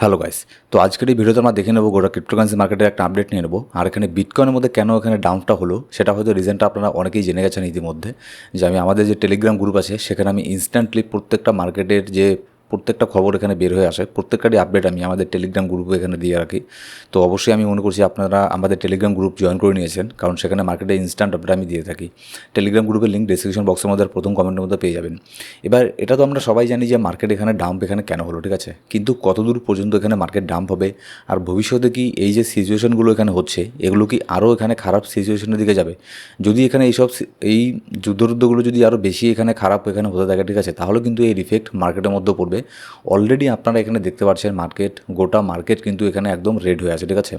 Hello guys, তো আজকের এই ভিডিওতে আমরা দেখে নেব গোটা ক্রিপ্টোকারেন্সি মার্কেটের একটা আপডেট নিয়ে নেব। আর এখানে বিটকয়েনের মধ্যে কেন এখানে ডাউনটা হলো, সেটা হয়তো রিজেন্টটা আপনারা অনেকেই জেনে গেছেন ইতিমধ্যে। যে আমি আমাদের যে টেলিগ্রাম গ্রুপ আছে, সেখানে আমি ইনস্ট্যান্টলি প্রত্যেকটা মার্কেটের যে প্রত্যেকটা খবর এখানে বের হয়ে আসে। প্রত্যেকটারই আপডেট আমি আমাদের টেলিগ্রাম গ্রুপে এখানে দিয়ে রাখি। তো অবশ্যই আমি মনে করছি আপনারা আমাদের টেলিগ্রাম গ্রুপ জয়েন করে নিয়েছেন, কারণ সেখানে মার্কেটে ইনস্ট্যান্ট আপডেট আমি দিয়ে থাকি। টেলিগ্রাম গ্রুপের লিঙ্ক ডিসক্রিপশন বক্সের মধ্যে প্রথম কমেন্টের মধ্যে পেয়ে যাবেন। এবার এটা তো আমরা সবাই জানি যে মার্কেট এখানে ডাম্প এখানে কেন হলো, ঠিক আছে? কিন্তু কতদূর পর্যন্ত এখানে মার্কেট ডাম্প হবে? আর ভবিষ্যতে কি এই যে সিচুয়েশনগুলো এখানে হচ্ছে, এগুলো কি আরও এখানে খারাপ সিচুয়েশনের দিকে যাবে? যদি এখানে এইসব এই যুদ্ধযুদ্ধগুলো যদি আরও বেশি এখানে খারাপ এখানে হতে থাকে, ঠিক আছে? তাহলে কিন্তু এই ইফেক্ট মার্কেটের মধ্যে পড়বে। অলরেডি আপনারা এখানে দেখতে পাচ্ছেন মার্কেট গোটা মার্কেট কিন্তু এখানে একদম রেড হয়ে আছে, ঠিক আছে?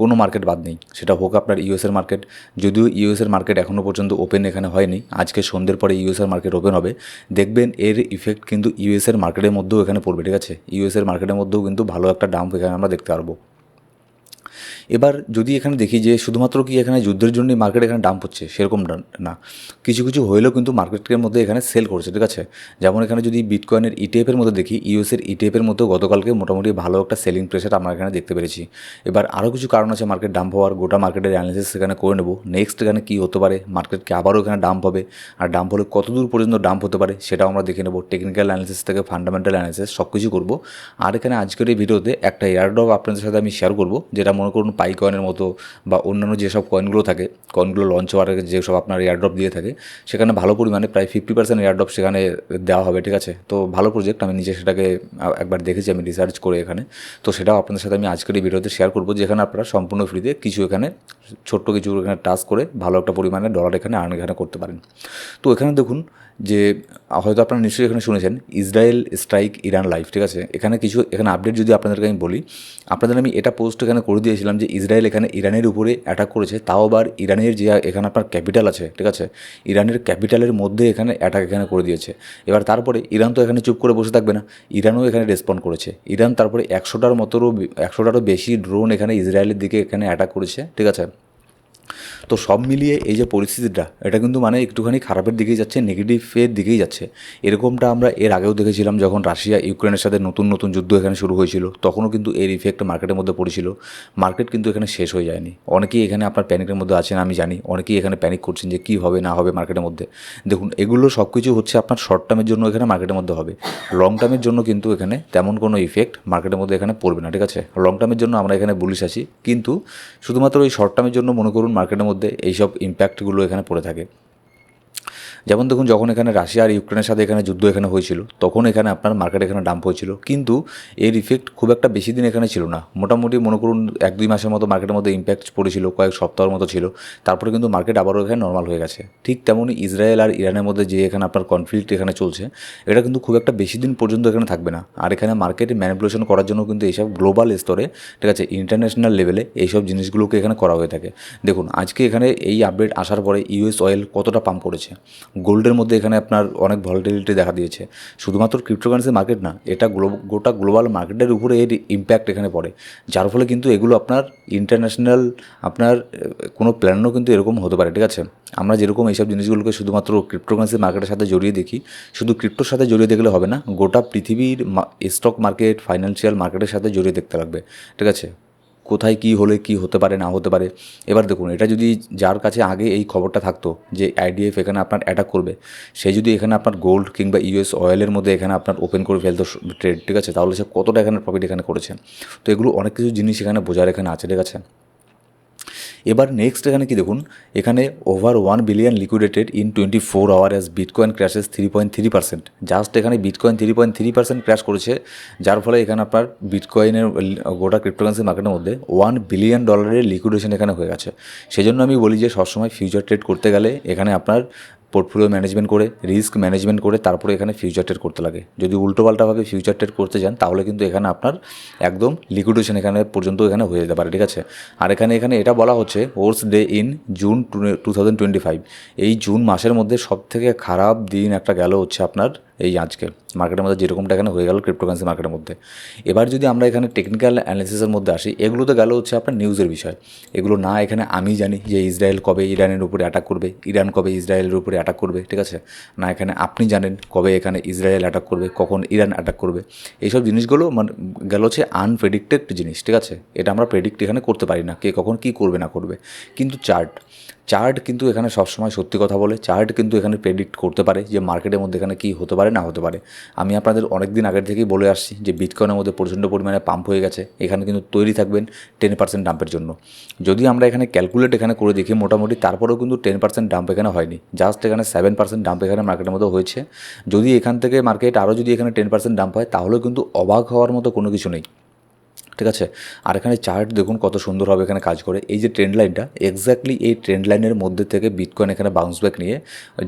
কোনো মার্কেট বাদ নেই। সেটা হোক আপনার ইউএসের মার্কেট যদিও ইউএসের মার্কেট এখনও পর্যন্ত ওপেন এখানে হয়নি। আজকে সন্ধ্যের পরে ইউএসের মার্কেট ওপেন হবে। দেখবেন এর ইফেক্ট কিন্তু ইউএসের মার্কেটের মধ্যেও এখানে পড়বে, ঠিক আছে? ইউএসের মার্কেটের মধ্যেও কিন্তু ভালো একটা ডাম্প এখানে আমরা দেখতে পারব। এবার যদি এখানে দেখি যে শুধুমাত্র কি এখানে যুদ্ধের জন্যই মার্কেট এখানে ডাম্প হচ্ছে, সেরকম না- কিছু কিছু হইলেও কিন্তু মার্কেটের মধ্যে এখানে সেল করছে, ঠিক আছে? যেমন এখানে যদি বিটকয়েনের ইটিএফের মধ্যে দেখি ইউএসের ইটিএফের মধ্যে গতকালকে মোটামুটি ভালো একটা সেলিং প্রেশার আমরা এখানে দেখতে পেরেছি। এবার আরও কিছু কারণ আছে মার্কেট ডাম্প হওয়ার, গোটা মার্কেটের অ্যানালিসিস সেখানে করে নেব। নেক্সট এখানে কী হতে পারে মার্কেটকে আবারও এখানে ডাম্প হবে। আর ডাম্প হলে কত দূর পর্যন্ত ডাম্প হতে পারে, সেটাও আমরা দেখে নেব। টেকনিক্যাল অ্যানালিসিস থেকে ফান্ডামেন্টাল অ্যানালিসিস সব কিছু করব। আর এখানে আজকের এই ভিডিওতে একটা এয়ারড্রপ আপনাদের সাথে আমি শেয়ার করব, যেটা মনে করুন পাই কয়েনের মতো বা অন্যান্য যেসব কয়েনগুলো থাকে, কয়েনগুলো লঞ্চ হওয়ার আগে যেসব আপনার এয়ারড্রপ দিয়ে থাকে, সেখানে ভালো পরিমাণে প্রায় ফিফটি পার্সেন্ট এয়ারড্রপ সেখানে দেওয়া হবে, ঠিক আছে? তো ভালো প্রজেক্ট আমি নিজে সেটাকে একবার দেখেছি, আমি রিসার্চ করে এখানে। তো সেটাও আপনাদের সাথে আমি আজকের এই ভিডিওতে শেয়ার করব, যেখানে আপনারা সম্পূর্ণ ফ্রিতে কিছু এখানে ছোট্ট কিছু এখানে টাস্ক করে ভালো একটা পরিমাণে ডলার এখানে আর্ন এখানে করতে পারেন। তো এখানে দেখুন যে হয়তো আপনারা নিশ্চয়ই এখানে শুনেছেন, ইসরায়েল স্ট্রাইক ইরান লাইফ ঠিক আছে? এখানে কিছু, এখানে আপডেট যদি আপনাদেরকে আমি বলি, আপনাদের আমি এটা পোস্ট এখানে করে দিয়েছিলাম যে, ইসরায়েল এখানে ইরানের উপরে অ্যাটাক করেছে, তাও আবার ইরানের যে, এখানে আপনার ক্যাপিটাল আছে, ঠিক আছে? ইরানের ক্যাপিটালের মধ্যে এখানে অ্যাটাক এখানে করে দিয়েছে। এবার তারপরে ইরান তো এখানে চুপ করে বসে থাকবে না, ইরানও এখানে রেসপন্ড করেছে। ইরান তারপরে একশোটার মতোরও একশোটারও বেশি ড্রোন এখানে ইসরায়েলের দিকে এখানে অ্যাটাক করেছে, ঠিক আছে? তো সব মিলিয়ে এই যে পরিস্থিতিটা, এটা কিন্তু মানে একটুখানি খারাপের দিকেই যাচ্ছে নেগেটিভের দিকেই যাচ্ছে। এরকমটা আমরা এর আগেও দেখেছিলাম যখন রাশিয়া ইউক্রেনের সাথে নতুন নতুন যুদ্ধ এখানে শুরু হয়েছিল, তখনও কিন্তু এর ইফেক্ট মার্কেটের মধ্যে পড়েছিল। মার্কেট কিন্তু এখানে শেষ হয়ে যায়নি। অনেকেই এখানে আপনার প্যানিকের মধ্যে আছেন, আমি জানি। অনেকেই এখানে প্যানিক করছেন যে কী হবে, না হবে মার্কেটের মধ্যে। দেখুন, এগুলো সব কিছু হচ্ছে আপনার শর্ট টার্মের জন্য এখানে মার্কেটের মধ্যে হবে। লং টার্মের জন্য কিন্তু এখানে তেমন কোনো ইফেক্ট মার্কেটের মধ্যে এখানে পড়বে না, ঠিক আছে? লং টার্মের জন্য আমরা এখানে বুলিশ আছি। কিন্তু শুধুমাত্র ওই শর্ট টার্মের জন্য মনে করুন মার্কেটের মধ্যে এইসব ইম্প্যাক্টগুলো এখানে পড়ে থাকে। যেমন দেখুন, যখন এখানে রাশিয়া আর ইউক্রেনের সাথে এখানে যুদ্ধ এখানে হয়েছিল, তখন এখানে আপনার মার্কেট এখানে ডাম্প হয়েছিল। কিন্তু এর ইফেক্ট খুব একটা বেশি দিন এখানে ছিল না। মোটামুটি মনে করুন, এক দুই মাসের মতো মার্কেটের মধ্যে ইম্প্যাক্ট পড়েছিল, কয়েক সপ্তাহের মতো ছিল। তারপরে কিন্তু মার্কেট আবারও এখানে নর্মাল হয়ে গেছে। ঠিক তেমনই ইসরায়েল আর ইরানের মধ্যে যে এখানে আপনার কনফ্লিক্ট এখানে চলছে, এটা কিন্তু খুব একটা বেশি দিন পর্যন্ত এখানে থাকবে না। আর এখানে মার্কেটে ম্যানিপুলেশন করার জন্য কিন্তু এইসব গ্লোবাল স্তরে, ঠিক আছে ইন্টারন্যাশনাল লেভেলে এইসব জিনিসগুলোকে এখানে করা হয়ে থাকে। দেখুন, আজকে এখানে এই আপডেট আসার পরে ইউএস অয়েল কতটা পাম্প করেছে? গোল্ডের মধ্যে এখানে আপনার অনেক ভলিটিলিটি দেখা দিয়েছে। শুধুমাত্র ক্রিপ্টোকারেন্সি মার্কেট না, এটা গোটা গ্লোবাল মার্কেটের উপরে এর ইম্প্যাক্ট এখানে পড়ে। যার ফলে কিন্তু এগুলো আপনার ইন্টারন্যাশনাল আপনার কোনো প্ল্যানও কিন্তু এরকম হতে পারে, ঠিক আছে? আমরা যেরকম এইসব জিনিসগুলোকে শুধুমাত্র ক্রিপ্টোকারেন্সি মার্কেটের সাথে জড়িয়ে দেখি, শুধু ক্রিপ্টোর সাথে জড়িয়ে দেখলে হবে না, গোটা পৃথিবীর স্টক মার্কেট ফাইন্যান্সিয়াল মার্কেটের সাথে জড়িয়ে দেখতে লাগবে, ঠিক আছে? কোথায় কি হলে কি হতে পারে, না হতে পারে। এবার দেখুন, এটা যদি যার কাছে আগে এই খবরটা থাকতো যে আইডিএফ এখানে আপনার অ্যাটাক করবে, সে যদি এখানে আপনার গোল্ড কিংবা ইউএস অয়েলের মধ্যে এখানে আপনার ওপেন করে ফেলতো ট্রেড ঠিক আছে? তাহলে সে কতটা এখানে প্রফিট এখানে করেছে? তো এগুলো অনেক কিছু জিনিস এখানে বোঝার এখানে আছে, ঠিক আছে? এবার নেক্সট এখানে কি দেখুন? এখানে over one billion liquidated in twenty four hour as bitcoin crashes three point three percent just এখানে bitcoin three point three percent crash করেছে, যার ফলে এখানে আপনার বিটকয়েনের গোটা ক্রিপ্টোকারেন্সি মার্কেটের মধ্যে ওয়ান বিলিয়ন ডলারের লিকুইডেশন এখানে হয়ে গেছে। সেজন্য আমি বলি যে সবসময় ফিউচার ট্রেড করতে গেলে এখানে আপনার পোর্টফোলিও ম্যানেজমেন্ট করে রিস্ক ম্যানেজমেন্ট করে, তারপরে এখানে ফিউচার ট্রেড করতে লাগে। যদি উল্টোপাল্টাভাবে ফিউচার ট্রেড করতে যান, তাহলে কিন্তু এখানে আপনার একদম লিকুইডেশন এখানে পর্যন্ত এখানে হয়ে যেতে পারে, ঠিক আছে? আর এখানে এখানে এটা বলা হচ্ছে worst day in June two thousand twenty five এই জুন মাসের মধ্যে সব থেকে খারাপ দিন একটা গেল হচ্ছে আপনার এই আজকে মার্কেটের মধ্যে যেরকমটা এখানে হয়ে গেল ক্রিপ্টোকারেন্সি মার্কেটের মধ্যে। এবার যদি আমরা এখানে টেকনিক্যাল অ্যানালিসিসের মধ্যে আসি, এগুলো তো গেল হচ্ছে আপনার নিউজের বিষয়। এগুলো না এখানে আমি জানি যে ইসরায়েল কবে ইরানের উপরে অ্যাটাক করবে, ইরান কবে ইসরায়েলের উপরে অ্যাটাক করবে, ঠিক আছে? না এখানে আপনি জানেন কবে এখানে ইসরায়েল অ্যাটাক করবে, কখন ইরান অ্যাটাক করবে। এইসব জিনিসগুলো মানে গেল হচ্ছে আনপ্রেডিক্টেড জিনিস, ঠিক আছে? এটা আমরা প্রেডিক্ট এখানে করতে পারি না, কে কখন কী করবে না করবে। কিন্তু চার্ট চার্ট কিন্তু এখানে সবসময় সত্যি কথা বলে, চার্ট কিন্তু এখানে প্রেডিক্ট করতে পারে যে মার্কেটের মধ্যে এখানে কী হতে পারে, না হতে পারে। আমি আপনাদের অনেক দিন আগের থেকেই বলে আসছি যে বিটকয়েনের মধ্যে প্রচণ্ড পরিমাণে পাম্প হয়ে গেছে, এখানে কিন্তু তৈরি থাকবেন টেন পার্সেন্ট ডাম্পের জন্য। যদি আমরা এখানে ক্যালকুলেট এখানে করে দেখি মোটামুটি, তারপরেও কিন্তু টেন পার্সেন্ট ডাম্প এখানে হয়নি। জাস্ট এখানে সেভেন পার্সেন্ট ডাম্প এখানে মার্কেটের মধ্যে হয়েছে। যদি এখান থেকে মার্কেট আরও যদি এখানে টেন পার্সেন্ট ডাম্প হয়, তাহলেও কিন্তু অবাক হওয়ার মতো কোনো কিছু নেই। ঠিক আছে? আর এখানে চার্ট দেখুন কত সুন্দরভাবে এখানে কাজ করে। এই যে ট্রেন্ড লাইনটা এক্স্যাক্টলি এই ট্রেন্ড লাইনের মধ্যে থেকে বিটকয়েন এখানে বাউন্স ব্যাক নিয়ে,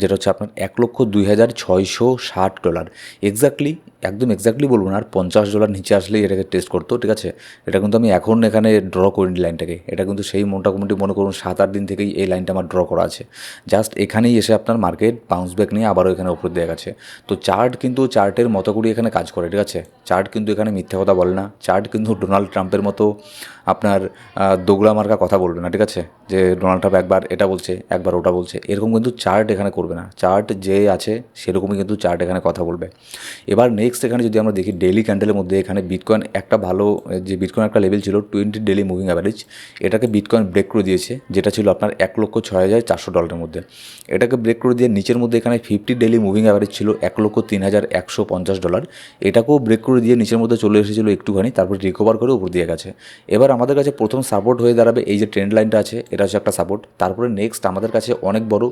যেটা হচ্ছে আপনার এক লক্ষ দুই হাজার ছয়শো ষাট ডলার এক্স্যাক্টলি একদম এক্স্যাক্টলি বলব না, আর পঞ্চাশ ডলার নিচে আসলেই এটাকে টেস্ট করতো, ঠিক আছে? এটা কিন্তু আমি এখন এখানে ড্র করিনি লাইনটাকে এটা কিন্তু সেই মোটামুটি মনে করুন সাত আট দিন থেকেই এই লাইনটা আমার ড্র করা আছে। জাস্ট এখানেই এসে আপনার মার্কেট বাউন্স ব্যাক নিয়ে আবারও এখানে ওপর দিয়ে গেছে। তো চার্ট কিন্তু চার্টের মতো করে এখানে কাজ করে, ঠিক আছে? চার্ট কিন্তু এখানে মিথ্যে কথা বলে না। চার্ট কিন্তু ডোনাল্ড ট্রাম্পের মতো আপনার দোগলা মার্কা কথা বলবে না, ঠিক আছে? যে ডোনাল্ড ট্রাম্প একবার এটা বলছে, একবার ওটা বলছে, এরকম কিন্তু চার্ট এখানে করবে না। চার্ট যে আছে, সেরকমই কিন্তু চার্ট এখানে কথা বলবে। এবার নেক্সট এখানে যদি আমরা দেখি ডেলি ক্যান্ডেলের মধ্যে এখানে বিটকয়েন একটা ভালো, যে বিটকয়েন একটা লেভেল ছিল টোয়েন্টি ডেলি মুভিং অ্যাভারেজ এটাকে বিটকয়েন ব্রেক করে দিয়েছে, যেটা ছিল আপনার এক লক্ষ ছয় হাজার চারশো ডলারের মধ্যে। এটাকে ব্রেক করে দিয়ে নিচের মধ্যে এখানে ফিফটি ডেলি মুভিং অ্যাভারেজ ছিল এক লক্ষ তিন হাজার একশো পঞ্চাশ ডলার এটাকেও ব্রেক করে দিয়ে নিচের মধ্যে চলে এসেছিল একটুখানি, তারপর রিকভার করে উপর দিয়ে গেছে। এবার আমাদের কাছে প্রথম সাপোর্ট হয়ে দাঁড়াবে এই যে ট্রেন্ড লাইনটা আছে, এটা হচ্ছে একটা সাপোর্ট তারপরে নেক্সট আমাদের কাছে অনেক বড়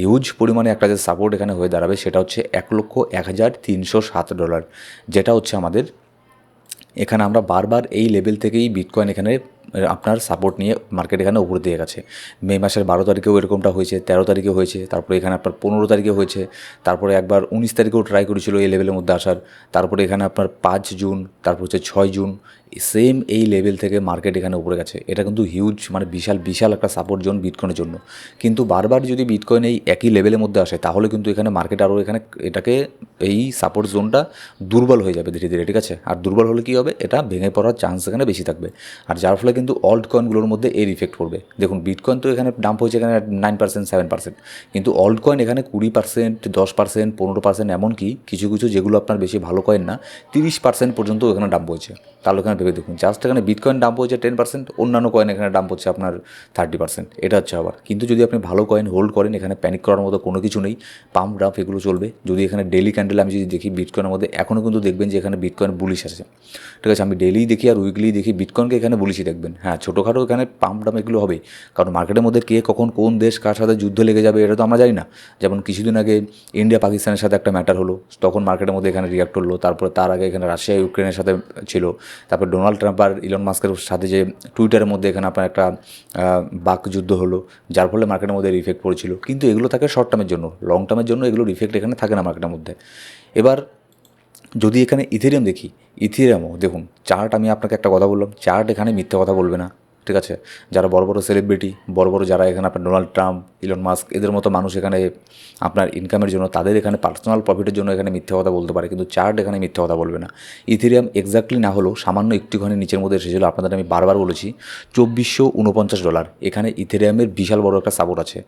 হিউজ পরিমাণে একটা যে সাপোর্ট এখানে হয়ে দাঁড়াবে, সেটা হচ্ছে এক লক্ষ এক হাজার তিনশো সাত ডলার যেটা হচ্ছে আমাদের, এখানে আমরা বারবার এই লেভেল থেকেই বিটকয়েন এখানে আপনার সাপোর্ট নিয়ে মার্কেট এখানে উপরে দিয়ে গেছে। মে মাসের বারো তারিখেও এরকমটা হয়েছে, তেরো তারিখে হয়েছে, তারপরে এখানে আপনার পনেরো তারিখে হয়েছে, তারপরে একবার উনিশ তারিখেও ট্রাই করেছিল এই লেভেলের মধ্যে আসার, তারপরে এখানে আপনার পাঁচ জুন, তারপর হচ্ছে ছয় জুন সেম এই লেভেল থেকে মার্কেট এখানে উপরে গেছে। এটা কিন্তু হিউজ মানে বিশাল বিশাল একটা সাপোর্ট জোন বিটকয়েনের জন্য। কিন্তু বারবার যদি বিটকয়েন এই একই লেভেলের মধ্যে আসে, তাহলে কিন্তু এখানে মার্কেট আরও এখানে এটাকে এই সাপোর্ট জোনটা দুর্বল হয়ে যাবে ধীরে ধীরে, ঠিক আছে? আর দুর্বল হলে কী হবে? এটা ভেঙে পড়ার চান্স এখানে বেশি থাকবে। আর যার ফলে কিন্তু অল্ট কয়েনগুলোর মধ্যে এর ইফেক্ট পড়বে। দেখুন বিটকয়েন তো এখানে ডাম্প হয়েছে এখানে নাইন পার্সেন্ট সেভেন পার্সেন্ট কিন্তু অল্ট কয়েন এখানে কুড়ি পার্সেন্ট দশ পার্সেন্ট পনেরো পার্সেন্ট এমনকি কিছু কিছু যেগুলো আপনার বেশি ভালো কয়েন না, তিরিশ পার্সেন্ট পর্যন্ত এখানে ডাম্প হয়েছে। তাহলে এখানে ভেবে দেখুন জাস্ট এখানে বিটকয়েন ডাম্প হয়েছে টেন পার্সেন্ট অন্যান্য কয়েন এখানে ডাম্প হচ্ছে আপনার থার্টি পার্সেন্ট এটা হচ্ছে আবার কিন্তু যদি আপনি ভালো কয়েন হোল্ড করেন, এখানে প্যানিক করার মতো কোনো কিছু নেই পাম্প ডাম্প এগুলো চলবে। যদি এখানে ডেলি ক্যান্ডেল আমি যদি দেখি বিটকয়েনের মধ্যে, এখনও কিন্তু দেখবেন যে এখানে বিটকয়েন বুলিশ আছে। ঠিক আছে, আমি ডেলি দেখি আর উইকলি দেখি বিটকয়েনকে এখানে বুলিশই দেখবেন হ্যাঁ ছোটোখাটো এখানে পাম্প ডাম্প এগুলো হবে কারণ মার্কেটের মধ্যে কে কখন কোন দেশ কার সাথে যুদ্ধ লেগে যাবে এটা তো আমরা জানি না। যেমন কিছুদিন আগে ইন্ডিয়া পাকিস্তানের সাথে একটা ম্যাটার হলো। তখন মার্কেটের মধ্যে এখানে রিয়াক্ট করল। তারপরে তার আগে এখানে রাশিয়া, ইউক্রেনের সাথে ছিল। তারপর ডোনাল্ড ট্রাম্প আর ইলন মাস্কের সাথে যে টুইটারের মধ্যে এখানে আপনার একটা বাক যুদ্ধ হলো। যার ফলে মার্কেটের মধ্যে ইফেক্ট পড়েছিল। কিন্তু এগুলো থাকে শর্ট টার্মের জন্য। লং টার্মের জন্য এগুলোর ইফেক্ট এখানে থাকে না মার্কেটের মধ্যে। এবার যদি এখানে ইথেরিয়াম দেখি, ইথেরিয়ামও দেখুন চার্ট আমি আপনাকে একটা কথা বললাম চার্ট এখানে মিথ্যে কথা বলবে না। ঠিক আছে? যারা বড় বড় সেলিব্রিটি বড় বড় যারা এখানে আপনার ডোনাল্ড ট্রাম্প, ইলন মাস্ক, এদের মতো মানুষ এখানে আপনার ইনকামের জন্য, তাদের এখানে পার্সোনাল প্রফিটের জন্য এখানে মিথ্যে কথা বলতে পারে, কিন্তু চার্ট এখানে মিথ্যে কথা বলবে না। ইথেরিয়াম এক্স্যাক্টলি না হলেও সামান্য একটুখানি নিচের মধ্যে এসেছিল, আপনাদের আমি বারবার বলেছি, চব্বিশশো উনপঞ্চাশ ডলার এখানে ইথেরিয়ামের বিশাল বড় একটা সাপোর্ট আছে।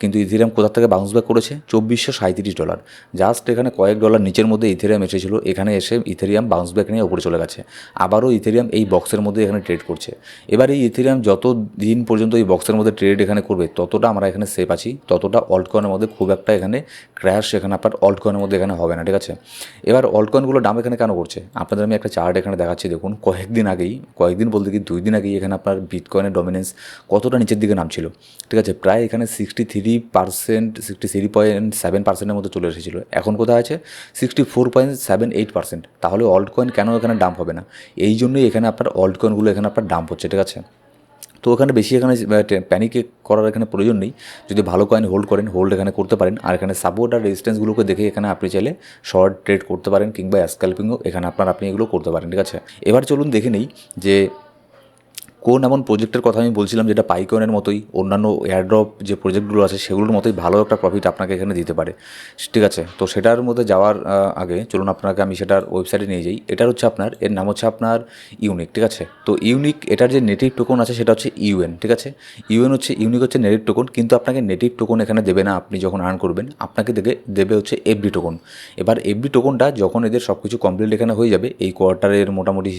কিন্তু ইথেরিয়াম কোথা থেকে বাউন্স ব্যাক করেছে? চব্বিশশো সাঁত্রিশ ডলার জাস্ট এখানে কয়েক ডলার নিচের মধ্যে ইথেরিয়াম এসেছিল, এখানে এসে ইথেরিয়াম বাউন্স ব্যাক নিয়ে উপরে চলে গেছে। আবারও ইথেরিয়াম এই বক্সের মধ্যে এখানে ট্রেড করছে। এবার এই ইথেরিয়াম যত দিন পর্যন্ত এই বক্সের মধ্যে ট্রেড এখানে করবে, ততটা আমরা এখানে সেফ আছি। ততটা অল্ট কয়েনের মধ্যে খুব একটা এখানে ক্র্যাশ এখানে আপনার অল্ট কয়েনের মধ্যে এখানে হবে না, ঠিক আছে? এবার অল্ট কয়েনগুলো দাম এখানে কেন করছে? আপনাদের আমি একটা চার্ট এখানে দেখাচ্ছি, দেখুন, কয়েকদিন আগেই, কয়েকদিন বলতে কি, দুই দিন আগেই এখানে আপনার বিটকয়েনের ডমিনেন্স কতটা নিচের দিকে নামছিল, ঠিক আছে? প্রায় এখানে sixty three percent sixty three point seven পার্সেন্টের মধ্যে চলে এসেছিল। এখন কোথায় আছে? Sixty four point seven eight percent তাহলে অল্ট কয়েন কেন এখানে ডাম্প হবে না? এই জন্যই এখানে আপনার অল্ট কয়েনগুলো এখানে আপনার ডাম্প হচ্ছে, ঠিক আছে? তো ওখানে বেশি এখানে প্যানিকে করার এখানে প্রয়োজন নেই। যদি ভালো কয়েন হোল্ড করেন হোল্ড এখানে করতে পারেন। আর এখানে সাপোর্ট আর রেজিস্ট্যান্সগুলোকে দেখে এখানে আপনি চাইলে শর্ট ট্রেড করতে পারেন কিংবা স্ক্যাল্পিংও এখানে আপনার, আপনি এগুলো করতে পারেন, ঠিক আছে? এবার চলুন দেখে নিই যে কোন এমন প্রজেক্টের কথা আমি বলছিলাম যেটা পাইকনের মতোই, অন্যান্য এয়ারড্রপ যে প্রজেক্টগুলো আছে সেগুলোর মতোই ভালো একটা প্রফিট আপনাকে এখানে দিতে পারে। ঠিক আছে? তো সেটার মধ্যে যাওয়ার আগে চলুন আপনাকে আমি সেটার ওয়েবসাইটে নিয়ে যাই। এটার হচ্ছে আপনার, এর নাম হচ্ছে আপনার ইউনিক ঠিক আছে? তো ইউনিক এটার যে নেটিভ টোকন আছে সেটা হচ্ছে ইউএন ঠিক আছে? ইউএন হচ্ছে ইউনিক হচ্ছে নেটিভ টোকন কিন্তু আপনাকে নেটিভ টোকন এখানে দেবে না আপনি যখন আর্ন করবেন। আপনাকে দেবে দেবে হচ্ছে এফডি টোকন এবার এফডি টোকনটা যখন এদের সব কিছু কমপ্লিট এখানে হয়ে যাবে, এই কোয়ার্টারের মোটামুটি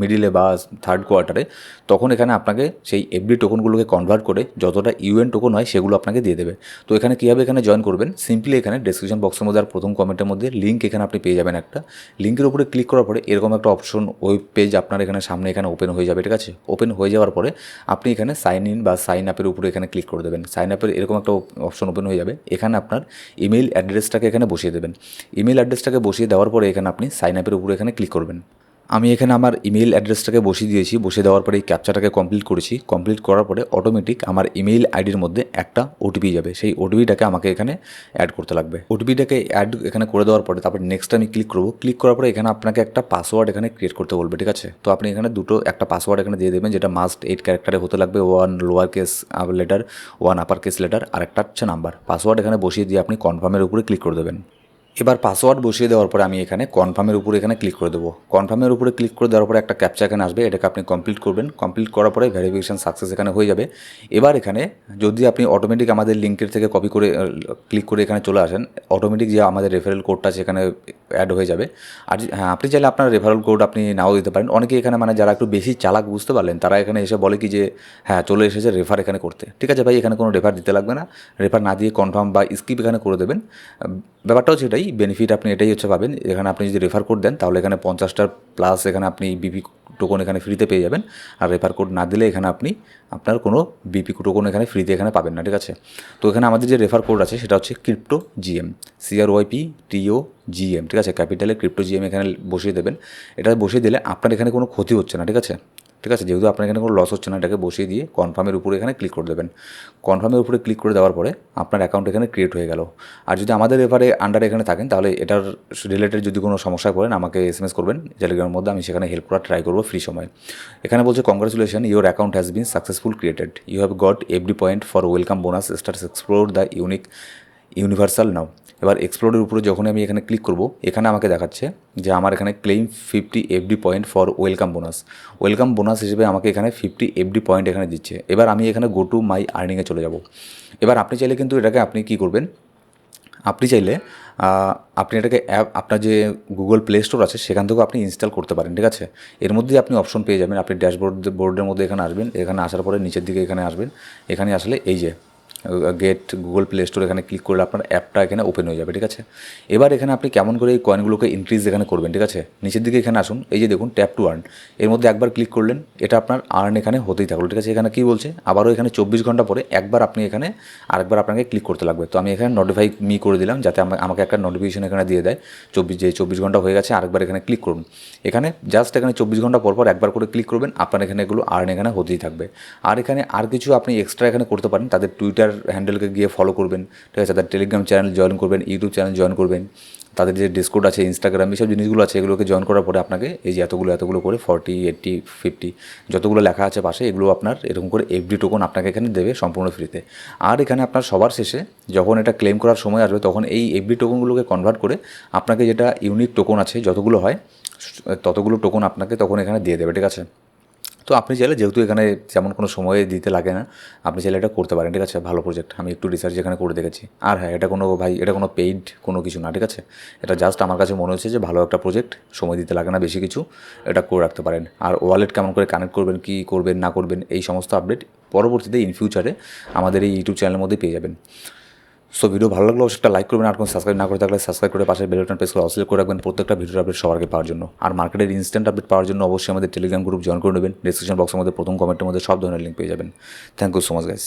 মিডিলে বা থার্ড কোয়ার্টারে তখন এখানে আপনাকে সেই এফডি টোকনগুলোকে কনভার্ট করে যতটা ইউএন টোকন হয় সেগুলো আপনাকে দিয়ে দেবে। তো এখানে কীভাবে এখানে জয়েন করবেন? সিম্পলি এখানে ডেসক্রিপশন বক্সের মধ্যে আর প্রথম কমেন্টের মধ্যে লিঙ্ক এখানে আপনি পেয়ে যাবেন একটা। লিঙ্কের উপরে ক্লিক করার পরে এরকম একটা অপশন ওয়েব পেজ আপনার এখানে সামনে এখানে ওপেন হয়ে যাবে, ঠিক আছে? ওপেন হয়ে যাওয়ার পরে আপনি এখানে সাইন ইন বা সাইন আপের উপরে এখানে ক্লিক করে দেবেন। সাইন আপের এরকম একটা অপশন ওপেন হয়ে যাবে। এখানে আপনার ইমেল অ্যাড্রেসটাকে এখানে বসিয়ে দেবেন। ইমেল অ্যাড্রেসটাকে বসিয়ে দেওয়ার পরে এখানে আপনি সাইন আপের উপরে এখানে ক্লিক করবেন। আমি এখানে আমার ইমেল অ্যাড্রেসটাকে বসিয়ে দিয়েছি, বসিয়ে দেওয়ার পরে এই ক্যাপচাটাকে কমপ্লিট করেছি। কমপ্লিট করার পরে অটোমেটিক আমার ইমেল আইডির মধ্যে একটা ওটিপি যাবে। সেই ওটিপিটাকে আমাকে এখানে অ্যাড করতে লাগবে। ওটিপিটাকে অ্যাড এখানে করে দেওয়ার পরে তারপর নেক্সট আমি ক্লিক করব। ক্লিক করার পরে এখানে আপনাকে একটা পাসওয়ার্ড এখানে ক্রিয়েট করতে বলবে, ঠিক আছে? তো আপনি এখানে দুটো একটা পাসওয়ার্ড এখানে দিয়ে দেবেন, যেটা মাস্ট এইট ক্যারেক্টারে হতে লাগবে one lower case letter one upper case letter আর একটা হচ্ছে নাম্বার পাসওয়ার্ড এখানে বসিয়ে দিয়ে আপনি কনফার্মের উপরে ক্লিক করে দেবেন। এবার পাসওয়ার্ড বসিয়ে দেওয়ার পরে আমি এখানে কনফার্মের উপরে এখানে ক্লিক করে দেবো। কনফার্মের উপরে ক্লিক করে দেওয়ার পরে একটা ক্যাপচা এখানে আসবে, এটাকে আপনি কমপ্লিট করবেন। কমপ্লিট করার পরে ভেরিফিকেশন সাকসেস এখানে হয়ে যাবে। এবার এখানে যদি আপনি অটোমেটিক আমাদের লিঙ্কের থেকে কপি করে ক্লিক করে এখানে চলে আসেন অটোমেটিক যে আমাদের রেফারেল কোডটা সেখানে অ্যাড হয়ে যাবে। আর হ্যাঁ আপনি চাইলে আপনার রেফারেল কোড আপনি নাও দিতে পারেন। অনেকে এখানে মানে যারা একটু বেশি চালাক বুঝতে পারলেন, তারা এখানে এসে বলে কি যে হ্যাঁ চলে এসেছে রেফার এখানে করতে। ঠিক আছে ভাই, এখানে কোনো রেফার দিতে লাগবে না। রেফার না দিয়ে কনফার্ম বা স্কিপ এখানে করে দেবেন। ব্যাপারটা হচ্ছে এটাই বেনিফিট আপনি এটাই হচ্ছে পাবেন। এখানে আপনি যদি রেফার কোড দেন, তাহলে এখানে পঞ্চাশটার প্লাস এখানে আপনি বিপি টোকন এখানে ফ্রিতে পেয়ে যাবেন। আর রেফার কোড না দিলে এখানে আপনি আপনার কোনো বিপি টোকন এখানে ফ্রিতে এখানে পাবেন না, ঠিক আছে? তো এখানে আমাদের যে রেফার কোড আছে, সেটা হচ্ছে crypto G M C R Y P T O G M ঠিক আছে? ক্যাপিটালে ক্রিপ্টো জিএম এখানে বসিয়ে দেবেন। এটা বসিয়ে দিলে আপনার এখানে কোনো ক্ষতি হচ্ছে না, ঠিক আছে? ঠিক আছে? যেহেতু আপনার এখানে কোনো লস হচ্ছে না, এটাকে বসিয়ে দিয়ে কনফার্মের উপরে এখানে ক্লিক করে দেবেন। কনফার্মের উপরে ক্লিক করে দেওয়ার পরে আপনার অ্যাকাউন্ট এখানে ক্রিয়েট হয়ে গেল। আর যদি আমাদের এবারে আন্ডারে এখানে থাকেন, তাহলে এটার রিলেটেড যদি কোনো সমস্যা করেন আমাকে এস এম এস করবেন। টেলিগ্রামের মধ্যে আমি সেখানে হেল্প করার ট্রাই করব ফ্রি সময়। এখানে বলছে congratulation your account has been successful created you have got every point for welcome bonus stars explore the unique universal now এবার এক্সপ্লোরের উপরে যখন আমি এখানে ক্লিক করব, এখানে আমাকে দেখাচ্ছে যে আমার এখানে claim fifty FD point for welcome bonus welcome bonus হিসেবে আমাকে এখানে ফিফটি এফডি পয়েন্ট এখানে দিচ্ছে। এবার আমি এখানে গো টু মাই আর্নিংয়ে চলে যাব। এবার আপনি চাইলে কিন্তু এটাকে আপনি কী করবেন? আপনি চাইলে আপনি এটাকে অ্যাপ আপনার যে গুগল প্লে স্টোর আছে, সেখান থেকেও আপনি ইনস্টল করতে পারেন, ঠিক আছে? এর মধ্যেই আপনি অপশন পেয়ে যাবেন। আপনি ড্যাশবোর্ড বোর্ডের মধ্যে এখানে আসবেন। এখানে আসার পরে নিচের দিকে এখানে আসবেন। এখানে আসলে এই যে গেট গুগল প্লে স্টোর এখানে ক্লিক করলে আপনার অ্যাপটা এখানে ওপেন হয়ে যাবে, ঠিক আছে? এবার এখানে আপনি কেমন করে এই কয়েনগুলোকে ইনক্রিজ এখানে করবেন, ঠিক আছে? নিচের দিকে এখানে আসুন, এই যে দেখুন ট্যাপ টু আর্ন এর মধ্যে একবার ক্লিক করলেন, এটা আপনার আর্ন এখানে হতেই থাকল, ঠিক আছে? এখানে কী বলছে? আবারও এখানে চব্বিশ ঘণ্টা পরে একবার আপনি এখানে আরেকবার আপনাকে ক্লিক করতে লাগবে। তো আমি এখানে নোটিফাই মি করে দিলাম, যাতে আমা- আমাকে একটা নোটিফিকেশন এখানে দিয়ে দেয়, চব্বিশ, যে চব্বিশ ঘণ্টা হয়ে গেছে, আরেকবার এখানে ক্লিক করুন। এখানে জাস্ট এখানে চব্বিশ ঘণ্টা পর পর একবার করে ক্লিক করবেন, আপনার এখানে এগুলো আর্ন এখানে হতেই থাকবে। আর এখানে আর কিছু আপনি এক্সট্রা এখানে করতে পারেন, তাদের টুইটার হ্যান্ডেলকে গিয়ে ফলো করবেন, ঠিক আছে? তাদের টেলিগ্রাম চ্যানেল জয়েন করবেন ইউটিউব চ্যানেল জয়েন করবেন। তাদের যে ডিসকোড আছে ইনস্টাগ্রাম এইসব জিনিসগুলো আছে, এগুলোকে জয়েন করার পরে আপনাকে এই যে এতগুলো এতগুলো করে ফর্টি এইট্টি ফিফটি যতগুলো লেখা আছে পাশে, এগুলো আপনার এরকম করে এফডি টোকন আপনাকে এখানে দেবে সম্পূর্ণ ফ্রিতে আর এখানে আপনার সবার শেষে যখন এটা ক্লেম করার সময় আসবে, তখন এই এফডি টোকনগুলোকে কনভার্ট করে আপনাকে যেটা ইউনিক টোকন আছে, যতগুলো হয়, ততগুলো টোকন আপনাকে তখন এখানে দিয়ে দেবে, ঠিক আছে? তো আপনি চাইলে যেহেতু এখানে যেমন কোনো সময় দিতে লাগে না, আপনি চাইলে এটা করতে পারেন, ঠিক আছে? ভালো প্রজেক্ট আমি একটু রিসার্চ এখানে করে দেখেছি। আর হ্যাঁ এটা কোনো ভাই, এটা কোনো পেইড কোনো কিছু না, ঠিক আছে? এটা জাস্ট আমার কাছে মনে হচ্ছে যে ভালো একটা প্রজেক্ট সময় দিতে লাগে না বেশি কিছু, এটা করে রাখতে পারেন। আর ওয়ালেট কেমন করে কানেক্ট করবেন, কি করবেন, না করবেন, এই সমস্ত আপডেট পরবর্তীতে ইন ফিউচারে আমাদের এই ইউটিউব চ্যানেলের মধ্যে পেয়ে যাবেন। সো ভিডিও ভালো লাগলে অবশ্যই একটা লাইক করবেন আর কোনো সাবস্ক্রাইব না করে থাকলে সাবস্ক্রাইব করে পাশে বেল বাটন প্রেস করে অসিলেট করে রাখবেন প্রত্যেকটা ভিডিওর আপডেট সবার আগে পাওয়ার জন্য। আর মার্কেটের ইনস্ট্যান্ট আপডেট পাওয়ার জন্য অবশ্যই আমাদের টেলিগ্রাম গ্রুপ জয়েন করে নেবেন। ডিসক্রিপশন বক্সের মধ্যে প্রথম কমেন্টের মধ্যে সব ধরনের লিঙ্ক পেয়ে যাবেন। Thank you so much guys